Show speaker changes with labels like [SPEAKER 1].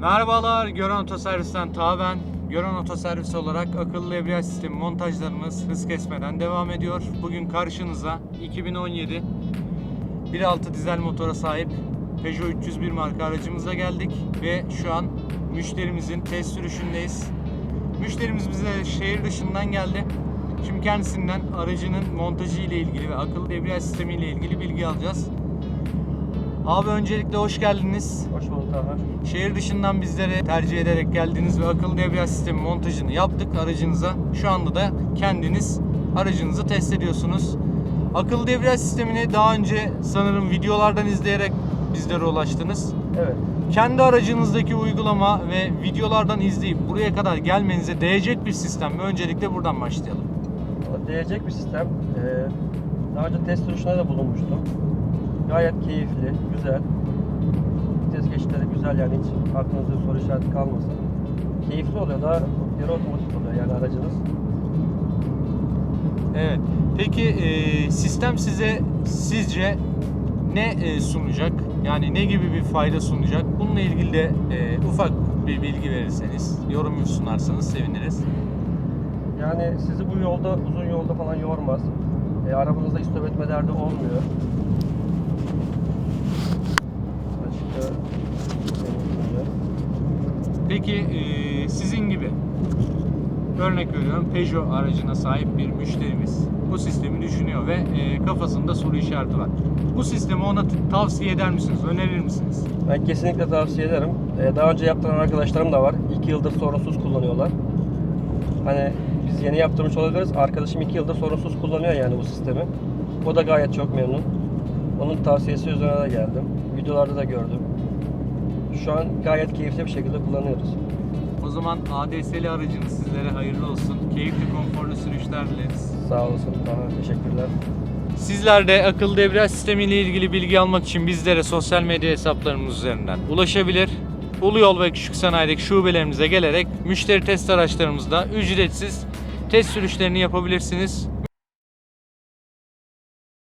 [SPEAKER 1] Merhabalar, Gören Otoservis'ten Ta ben. Gören Otoservis olarak akıllı debriyaj sistemi montajlarımız hız kesmeden devam ediyor. Bugün karşınıza 2017 1.6 dizel motora sahip Peugeot 301 marka aracımızla geldik ve şu an müşterimizin test sürüşündeyiz. Müşterimiz bize şehir dışından geldi. Şimdi kendisinden aracının montajı ile ilgili ve akıllı debriyaj sistemi ile ilgili bilgi alacağız. Abi öncelikle hoş geldiniz.
[SPEAKER 2] Hoş bulduk Taha.
[SPEAKER 1] Şehir dışından bizlere tercih ederek geldiniz ve akıllı debriyaj sistemi montajını yaptık aracınıza. Şu anda da kendiniz aracınızı test ediyorsunuz. Akıllı debriyaj sistemini daha önce sanırım videolardan izleyerek bizlere ulaştınız.
[SPEAKER 2] Evet.
[SPEAKER 1] Kendi aracınızdaki uygulama ve videolardan izleyip buraya kadar gelmenize değecek bir sistem mi? Öncelikle buradan başlayalım.
[SPEAKER 2] Değecek bir sistem. Ee, daha önce test sürüşüne de bulunmuştum. Gayet keyifli, güzel. Vites geçişleri güzel yani hiç aklınızda soru işareti kalmasın. Keyifli oluyor daha yarı otomatik oluyor yani aracınız.
[SPEAKER 1] Evet. Peki e, sistem size sizce ne e, sunacak? Yani ne gibi bir fayda sunacak? Bununla ilgili de e, ufak bir bilgi verirseniz, yorum sunarsanız seviniriz.
[SPEAKER 2] Yani sizi bu yolda, uzun yolda falan yormaz. E, arabanızda istop etme derdi olmuyor.
[SPEAKER 1] Peki e, sizin gibi örnek veriyorum Peugeot aracına sahip bir müşterimiz bu sistemi düşünüyor ve e, kafasında soru işareti var. Bu sistemi ona tavsiye eder misiniz? Önerir misiniz?
[SPEAKER 2] Ben kesinlikle tavsiye ederim. Ee, daha önce yaptıran arkadaşlarım da var. 2 yıldır sorunsuz kullanıyorlar. Hani biz yeni yaptırmış olabiliriz. Arkadaşım 2 yıldır sorunsuz kullanıyor yani bu sistemi. O da gayet çok memnun. Onun tavsiyesi üzerine de geldim. Videolarda da gördüm. Şu an gayet keyifli bir şekilde kullanıyoruz.
[SPEAKER 1] O zaman ADS'li aracınız sizlere hayırlı olsun. Keyifli, konforlu sürüşler dileriz.
[SPEAKER 2] Sağ olasın. Tamam, teşekkürler.
[SPEAKER 1] Sizler de akıllı debriyaj sistemi ile ilgili bilgi almak için bizlere sosyal medya hesaplarımız üzerinden ulaşabilir. Ulu Yol ve Küçük Sanayi'deki şubelerimize gelerek müşteri test araçlarımızda ücretsiz test sürüşlerini yapabilirsiniz.